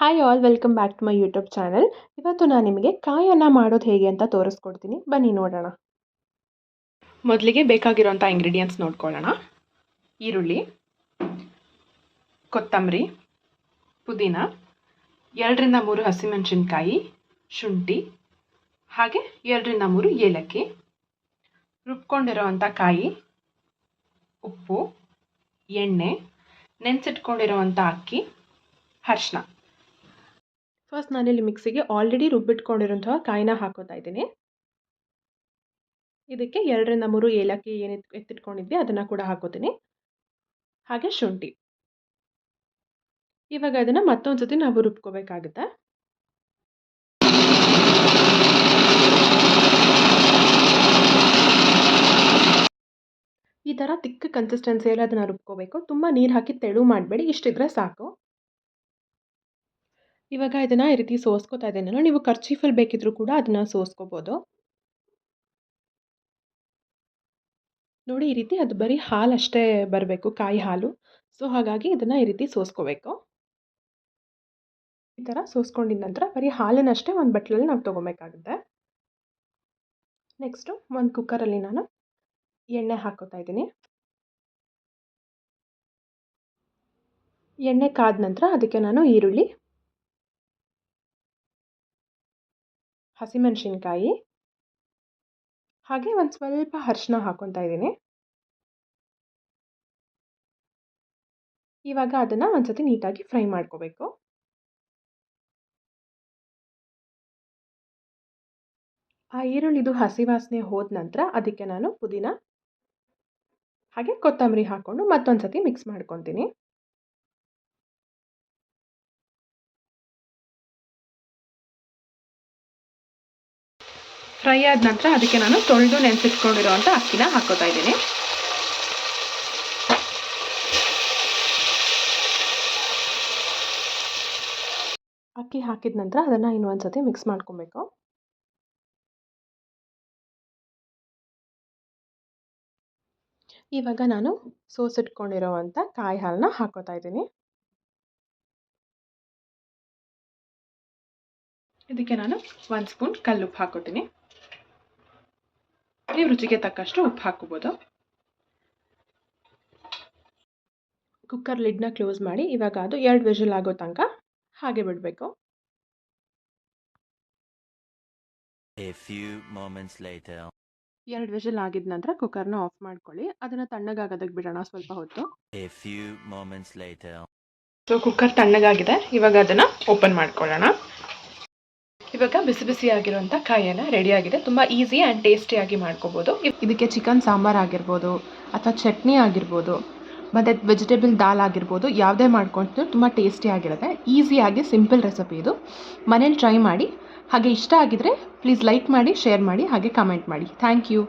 Hi all welcome back to my YouTube channel ಇವತ್ತು ನಾನು ನಿಮಗೆ ಕಾಯನ್ನು ಮಾಡೋದು ಹೇಗೆ ಅಂತ ತೋರಿಸ್ಕೊಡ್ತೀನಿ. ಬನ್ನಿ ನೋಡೋಣ. ಮೊದಲಿಗೆ ಬೇಕಾಗಿರೋಂಥ ಇಂಗ್ರೀಡಿಯೆಂಟ್ಸ್ ನೋಡ್ಕೊಳ್ಳೋಣ. ಈರುಳ್ಳಿ, ಕೊತ್ತಂಬರಿ, ಪುದೀನ, ಎರಡರಿಂದ ಮೂರು ಹಸಿಮೆಣಸಿನ್ಕಾಯಿ, ಶುಂಠಿ, ಹಾಗೆ ಎರಡರಿಂದ ಮೂರು ಏಲಕ್ಕಿ ರುಬ್ಕೊಂಡಿರೋವಂಥ ಕಾಯಿ, ಉಪ್ಪು, ಎಣ್ಣೆ ನೆನೆಸಿಟ್ಕೊಂಡಿರೋವಂಥ ಅಕ್ಕಿ ಅರ್ಶಿನ ಫಸ್ಟ್ ನಾನಿಲ್ಲಿ ಮಿಕ್ಸಿಗೆ ಆಲ್ರೆಡಿ ರುಬ್ಬಿಟ್ಕೊಂಡಿರೋಂತಹ ಕಾಯಿನ ಹಾಕೋತಾ ಇದ್ದೀನಿ. ಇದಕ್ಕೆ ಎರಡರಿಂದ ಮೂರು ಏಲಕ್ಕಿ ಏನು ಎತ್ತಿಟ್ಕೊಂಡಿದ್ವಿ, ಅದನ್ನು ಕೂಡ ಹಾಕೋತೀನಿ. ಹಾಗೆ ಶುಂಠಿ. ಇವಾಗ ಅದನ್ನು ಮತ್ತೊಂದು ಸತಿ ನಾವು ರುಬ್ಕೋಬೇಕಾಗುತ್ತೆ. ಈ ಥರ ತಿಕ್ಕ ಕನ್ಸಿಸ್ಟೆನ್ಸಿಯಲ್ಲಿ ಅದನ್ನು ರುಬ್ಕೋಬೇಕು. ತುಂಬ ನೀರು ಹಾಕಿ ತೆಳು ಮಾಡಬೇಡಿ, ಇಷ್ಟಿದ್ರೆ ಸಾಕು. ಇವಾಗ ಇದನ್ನು ಈ ರೀತಿ ಸೋಸ್ಕೋತಾ ಇದ್ದೀನಲ್ಲ, ನೀವು ಖರ್ಚೀಫಲ್ಲಿ ಬೇಕಿದ್ರೂ ಕೂಡ ಅದನ್ನು ಸೋಸ್ಕೋಬೋದು. ನೋಡಿ ಈ ರೀತಿ ಅದು ಬರೀ ಹಾಲು ಅಷ್ಟೇ ಬರಬೇಕು, ಕಾಯಿ ಹಾಲು. ಸೊ, ಹಾಗಾಗಿ ಇದನ್ನು ಈ ರೀತಿ ಸೋಸ್ಕೋಬೇಕು. ಈ ಥರ ಸೋಸ್ಕೊಂಡಿದ್ದ ನಂತರ ಬರೀ ಹಾಲನ್ನಷ್ಟೇ ಒಂದು ಬಟ್ಲಲ್ಲಿ ನಾವು ತೊಗೊಬೇಕಾಗುತ್ತೆ. ನೆಕ್ಸ್ಟು ಒಂದು ಕುಕ್ಕರಲ್ಲಿ ನಾನು ಎಣ್ಣೆ ಹಾಕೋತಾ ಇದ್ದೀನಿ. ಎಣ್ಣೆ ಕಾದ ನಂತರ ಅದಕ್ಕೆ ನಾನು ಈರುಳ್ಳಿ ಹಸಿಮೆಣಸಿನ್ಕಾಯಿ ಹಾಗೆ ಒಂದು ಸ್ವಲ್ಪ ಅರಿಶಿನ ಹಾಕೊತಾ ಇದ್ದೀನಿ. ಇವಾಗ ಅದನ್ನು ಒಂದ್ಸತಿ ನೀಟಾಗಿ ಫ್ರೈ ಮಾಡ್ಕೋಬೇಕು. ಆ ಈರುಳ್ಳಿದು ಹಸಿ ವಾಸನೆ ಹೋದ ನಂತರ ಅದಕ್ಕೆ ನಾನು ಪುದೀನ, ಹಾಗೆ ಕೊತ್ತಂಬರಿ ಹಾಕ್ಕೊಂಡು ಮತ್ತೊಂದು ಸತಿ ಮಿಕ್ಸ್ ಮಾಡ್ಕೊತೀನಿ. ಫ್ರೈ ಆದ ನಂತರ ಅದಕ್ಕೆ ನಾನು ತೊಳೆದು ನೆನೆಸಿಟ್ಕೊಂಡಿರೋವಂಥ ಅಕ್ಕಿನ ಹಾಕೋತಾ ಇದ್ದೀನಿ. ಅಕ್ಕಿ ಹಾಕಿದ ನಂತರ ಅದನ್ನು ಇನ್ನೊಂದು ಸತಿ ಮಿಕ್ಸ್ ಮಾಡ್ಕೊಬೇಕು. ಇವಾಗ ನಾನು ಸೋಸಿಟ್ಕೊಂಡಿರೋವಂಥ ಕಾಯಿ ಹಾಲನ್ನ ಹಾಕೋತಾ ಇದ್ದೀನಿ. ಇದಕ್ಕೆ ನಾನು ಒಂದು ಸ್ಪೂನ್ ಕಲ್ಲುಪ್ಪು ಹಾಕೋತೀನಿ. ನೀವು ರುಚಿಗೆ ತಕ್ಕಷ್ಟು ಉಪ್ಪು ಹಾಕೋಬೋದು ಕುಕ್ಕರ್ ಲಿಡ್ನ ಕ್ಲೋಸ್ ಮಾಡಿ ಇವಾಗ ಅದು ಎರಡು ವಿಷಲ್ ಆಗೋ ತನಕ ಹಾಗೆ ಬಿಡಬೇಕು. ಎರಡು ವಿಷಲ್ ಆಗಿದ ನಂತರ ಕುಕ್ಕರ್ನ ಆಫ್ ಮಾಡ್ಕೊಳ್ಳಿ. ಅದನ್ನು ತಣ್ಣಗಾಗೋದಕ್ಕೆ ಬಿಡೋಣ ಸ್ವಲ್ಪ ಹೊತ್ತು. ಸೊ ಕುಕ್ಕರ್ ತಣ್ಣಗಾಗಿದೆ. ಇವಾಗ ಅದನ್ನು ಓಪನ್ ಮಾಡ್ಕೊಳ್ಳೋಣ. ಇವಾಗ ಬಿಸಿ ಬಿಸಿ ಆಗಿರುವಂಥ ರೆಡಿ ರೆಡಿಯಾಗಿದೆ ತುಂಬ ಈಸಿ ಆ್ಯಂಡ್ ಟೇಸ್ಟಿಯಾಗಿ ಮಾಡ್ಕೋಬೋದು. ಇದಕ್ಕೆ ಚಿಕನ್ ಸಾಂಬಾರು ಆಗಿರ್ಬೋದು ಅಥವಾ ಚಟ್ನಿ ಆಗಿರ್ಬೋದು, ಮತ್ತು ವೆಜಿಟೇಬಲ್ ದಾಲ್ ಆಗಿರ್ಬೋದು, ಯಾವುದೇ ಮಾಡ್ಕೊಂಡು ತುಂಬ ಟೇಸ್ಟಿಯಾಗಿರುತ್ತೆ ಈಸಿಯಾಗಿ ಸಿಂಪಲ್ ರೆಸಿಪಿ ಇದು. ಮನೇಲಿ ಟ್ರೈ ಮಾಡಿ. ಹಾಗೆ ಇಷ್ಟ ಆಗಿದ್ರೆ ಪ್ಲೀಸ್ ಲೈಕ್ ಮಾಡಿ ಶೇರ್ ಮಾಡಿ, ಹಾಗೆ ಕಮೆಂಟ್ ಮಾಡಿ. Thank you